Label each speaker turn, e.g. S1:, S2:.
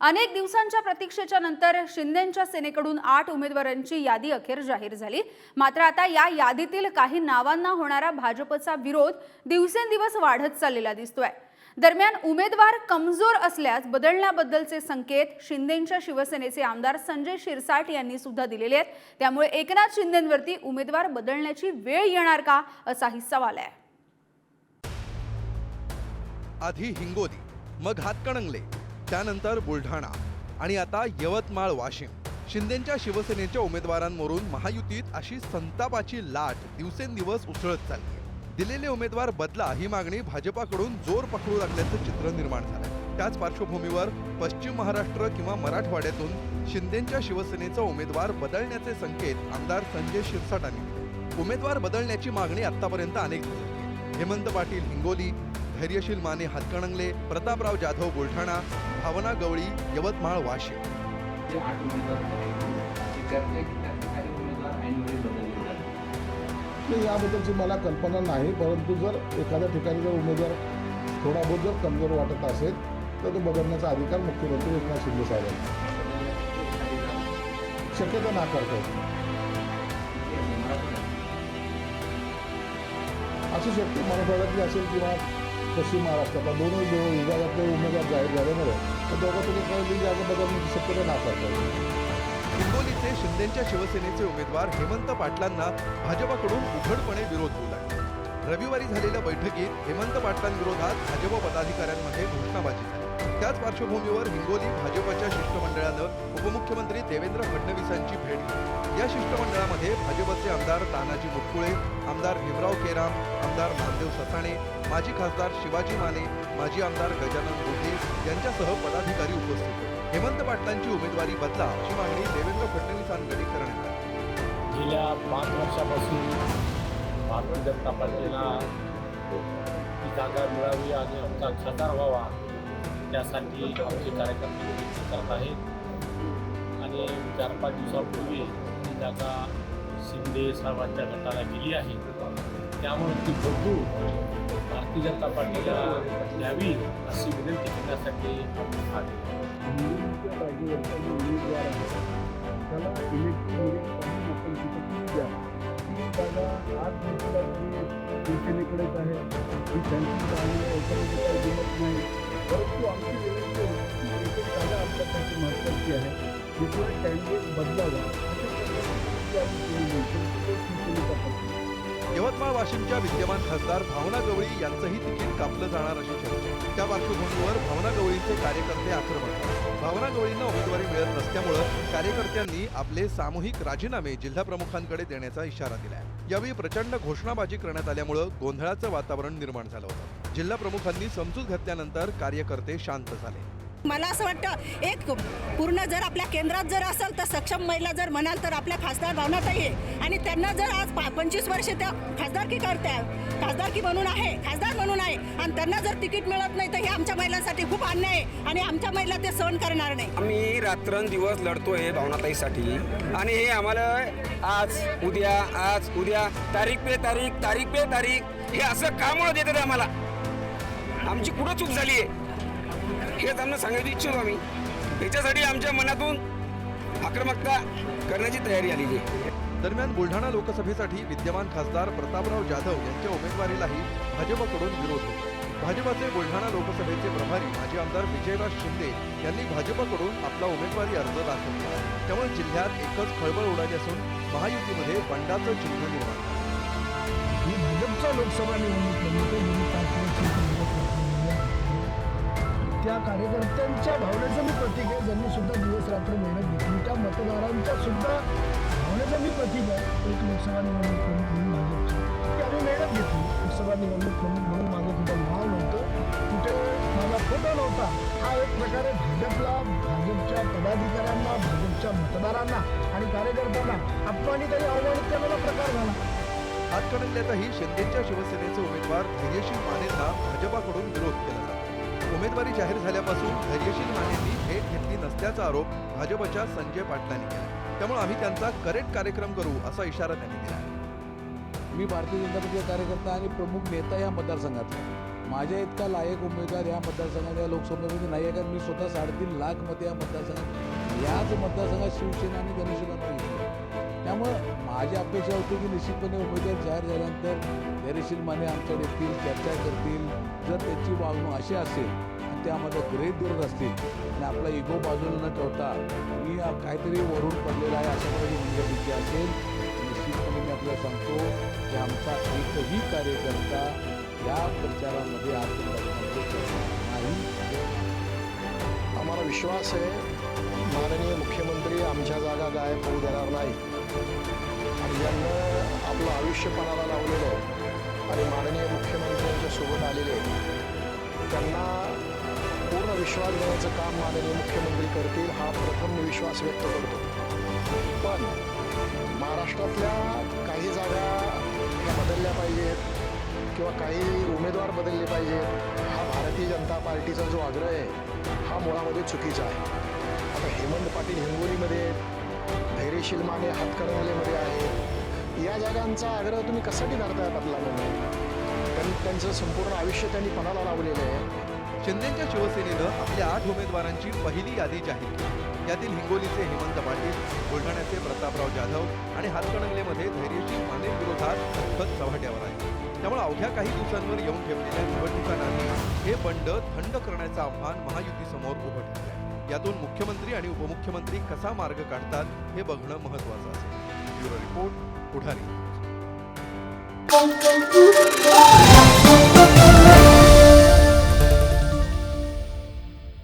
S1: अनेक दिवसांच्या प्रतीक्षेच्या नंतर शिंदेंच्या सेनेकडून आठ उमेदवारांची यादी अखेर जाहीर झाली. मात्र आता या यादीतील काही नावांना होणारा भाजपचा विरोध दिवसेंदिवस वाढत चाललेला दिसतोय. दरम्यान उमेदवार कमजोर असल्यास बदलण्याबद्दलचे संकेत शिंदेंच्या शिवसेनेचे आमदार संजय शिरसाट यांनी सुद्धा दिलेले आहेत. त्यामुळे एकनाथ शिंदेवरती उमेदवार बदलण्याची वेळ येणार का असाही सवाल आहे.
S2: आधी हिंगोली मग हातकणंगले. त्यानंतर बुलढाणा आणि आता यवतमाळ वाशिम. शिंदेच्या शिवसेनेच्या उमेदवारांवरून महायुतीत अशी संतापाची लाट दिवसेंदिवस उसळत चालली दिलेले उमेदवार बदला ही मागणी भाजपाकडून जोर पकडू लागल्याचं चित्र निर्माण झालं त्याच पार्श्वभूमीवर पश्चिम महाराष्ट्र किंवा मराठवाड्यातून शिंदेच्या शिवसेनेचा उमेदवार बदलण्याचे संकेत आमदार संजय शिरसाटांनी दिले. उमेदवार बदलण्याची मागणी आतापर्यंत अनेक झाली हेमंत पाटील हिंगोली धैर्यशील माने हातकणंगले प्रतापराव जाधव बुलढाणा भावना गवळी यवतमाळ वाशिम.
S3: याबद्दलची मला कल्पना नाही परंतु जर एखाद्या ठिकाणी जर उमेदवार थोडा बहुत जर कमजोर वाटत असेल तर तो बदलण्याचा अधिकार मुख्यमंत्री एकनाथ शिंदे साहेबांना शक्यता नाकारता. येते अशी शक्ती मराठवाड्यातली असेल किंवा पश्चिम महाराष्ट्रातला दोनही जो विभागातले उमेदवार जाहीर झाल्यामुळे तर दोघांपैकी काही जागा बदलण्याची शक्यता नाकारता.
S2: हिंगोलीचे शिंदेच्या शिवसेनेचे उमेदवार हेमंत पाटलांना भाजपाकडून उघडपणे विरोध होऊ रविवारी झालेल्या बैठकीत हेमंत पाटलांविरोधात भाजप पदाधिकाऱ्यांमध्ये घोषणाबाजी झाली. त्याच पार्श्वभूमीवर हिंगोली भाजपच्या शिष्टमंडळानं उपमुख्यमंत्री देवेंद्र फडणवीसांची भेट घेतली. या शिष्टमंडळामध्ये भाजपचे आमदार तानाजी मुटकुळे आमदार भीमराव केराम आमदार नामदेव ससाणे माजी खासदार शिवाजी माने माजी आमदार गजानन गोटे यांच्यासह पदाधिकारी उपस्थित होते. हेमंत पाटलांची उमेदवारी बदला अशी मागणी देवेंद्र फडणवीसांकडे करण्यात आली.
S4: गेल्या पाच वर्षापासून भारतीय जनता पार्टीला ही जागा मिळावी आणि आमचा खासदार व्हावा त्यासाठी आमचे कार्यकर्ते प्रयत्न करत आहेत. आणि चार पाच दिवसापूर्वी ही जागा शिंदे साहेबांच्या गटाला गेली आहे. त्यामुळे ती बदलून भारतीय जनता पार्टीला द्यावी अशी विनंती करण्यासाठी आम्ही आले.
S5: आहे त्याला इलेक्ट्रिक आपण तिथं द्या. शिवसेनेकडेच आहे. परंतु आमची आमच्यासाठी महत्त्वाची आहे कॅन्डिडेट बदलावा
S2: यवतमाळ वाशिमच्या विद्यमान खासदार भावना गवळी यांचंही तिकीट कापलं जाणार अशी चर्चा. आहे. त्या पार्श्वभूमीवर भावना गवळीचे कार्यकर्ते आक्रमक भावना गवळींना उमेदवारी मिळत नसल्यामुळं कार्यकर्त्यांनी आपले सामूहिक राजीनामे जिल्हा प्रमुखांकडे देण्याचा इशारा दिला यावेळी प्रचंड घोषणाबाजी करण्यात आल्यामुळं गोंधळाचं वातावरण निर्माण झालं होतं. जिल्हा प्रमुखांनी समजूत घातल्यानंतर कार्यकर्ते शांत झाले.
S6: मला असं वाटतं एक पूर्ण जर आपल्या केंद्रात जर असेल तर सक्षम महिला जर म्हणाल तर आपल्या खासदार भावनाताई आहे. आणि त्यांना जर आज पा पंचवीस वर्ष त्या खासदारकी करत्या खासदारकी म्हणून आहे खासदार म्हणून आहे आणि त्यांना जर तिकीट मिळत नाही तर हे आमच्या महिलांसाठी खूप अन्याय आहे आणि आमच्या महिला ते सहन करणार नाही.
S7: आम्ही रात्रंदिवस लढतोय भावनाताईसाठी. आणि हे आम्हाला आज उद्या आज उद्या तारीख पे तारीख तारीख पे तारीख हे असं कामुळं देतात आम्हाला. आमची कुठं चूक झाली आहे? हेच आम्हाला सांगायची इच्छितो आम्ही. याच्यासाठी आमच्या मनातून आक्रमकता करण्याची तयारी आलेली आहे.
S2: दरम्यान बुलढाणा लोकसभेसाठी विद्यमान खासदार प्रतापराव जाधव यांच्या उमेदवारीलाही भाजपकडून विरोध होतो. भाजपचे बुलढाणा लोकसभेचे प्रभारी माजी आमदार विजयराज शिंदे यांनी भाजपकडून आपला उमेदवारी अर्ज दाखल केला त्यामुळे जिल्ह्यात एकच खळबळ उडाली असून महायुतीमध्ये बंडाचं चिन्ह निर्माण झालं.
S5: ही भाजपच्या लोकसभा निवडणूक त्या कार्यकर्त्यांच्या भावनेचं मी प्रतीक आहे. ज्यांनी सुद्धा दिवस रात्र मेहनत घेतली. त्या मतदारांच्या सुद्धा भावनेचं मी प्रतीक आहे. एक लोकसभा निवडणूक प्रमुख म्हणून भाजपची की आम्ही मेहनत घेतली. लोकसभा निवडणूक प्रमुख म्हणून माझं कुठं नाव नव्हतं. कुठे माझा फोटो नव्हता. हा एक प्रकारे भाजपला भाजपच्या पदाधिकाऱ्यांना भाजपच्या मतदारांना आणि कार्यकर्त्यांना अपमानित आणि अवमानित करण्याचा प्रकार झाला.
S2: हातकणंगल्यातही शिंदेच्या शिवसेनेचे उमेदवार धैर्यशील मानेंना भाजपाकडून विरोध केला जातो. उमेदवारी जाहीर झाल्यापासून धैर्यशील मानेंनी भेट घेतली नसल्याचा आरोप भाजपच्या संजय पाटलांनी केला. त्यामुळे आम्ही त्यांचा करेक्ट कार्यक्रम करू असा इशारा त्यांनी दिला.
S8: मी भारतीय जनता पक्षाचा कार्यकर्ता आणि प्रमुख नेता या मतदारसंघातला. माझ्या इतका लायक उमेदवार या मतदारसंघात या लोकसभेमध्ये नाही आहे कारण मी स्वतः साडेतीन लाख मते या मतदारसंघात याच मतदारसंघात शिवसेना आणि गणेश त्यामुळं माझी अपेक्षा होती की निश्चितपणे उमेदवार जाहीर झाल्यानंतर धैर्यशील माने आमच्याकडे येतील चर्चा करतील. जर त्याची वागणूक अशी असेल आणि ते आम्हाला गृहित धरत असतील आणि आपला इगो बाजूला न ठेवता मी काहीतरी वरून पडलेला आहे अशा प्रकारची मुलगी असेल. निश्चितपणे मी आपल्याला सांगतो की आमचा एकही कार्यकर्ता या प्रचारामध्ये आत्मदान नाही.
S5: आम्हाला विश्वास आहे. माननीय मुख्यमंत्री आमच्या जागा गायब होऊ देणार नाही ज्यांना आपलं आयुष्य पणाला लावलेलं आणि माननीय मुख्यमंत्र्यांच्या सोबत आलेले त्यांना पूर्ण विश्वास देण्याचं काम माननीय मुख्यमंत्री करतील हा प्रथम विश्वास व्यक्त करतो. पण महाराष्ट्रातल्या काही जागा ह्या बदलल्या पाहिजेत किंवा काही उमेदवार बदलले पाहिजेत हा भारतीय जनता पार्टीचा जो आग्रह आहे हा मुळामध्ये चुकीचा आहे. आता हेमंत पाटील हिंगोलीमध्ये धैर्यशील माने हातकणंगलेमध्ये आहे. या जागांचा आग्रह तुम्ही कशासाठी धरतायत आपला म्हणून त्यांनी त्यांचं संपूर्ण आयुष्य त्यांनी पणाला लावलेलं आहे.
S2: शिंदेच्या शिवसेनेनं आपल्या आठ उमेदवारांची पहिली यादी जाहीर केली. यातील हिंगोलीचे हेमंत पाटील बुलढाण्याचे प्रतापराव जाधव आणि हातकणंगलेमध्ये धैर्यशील माने विरोधात सतत चव्हाट्यावर आहे त्यामुळे अवघ्या काही दिवसांवर येऊन ठेवलेल्या निवडणुकांनी हे बंड थंड करण्याचं आव्हान महायुतीसमोर उभं ठरलं आहे यातून मुख्यमंत्री आणि उपमुख्यमंत्री कसा मार्ग काढतात हे बघणं महत्वाचं असेल. Bureau report Pudhari.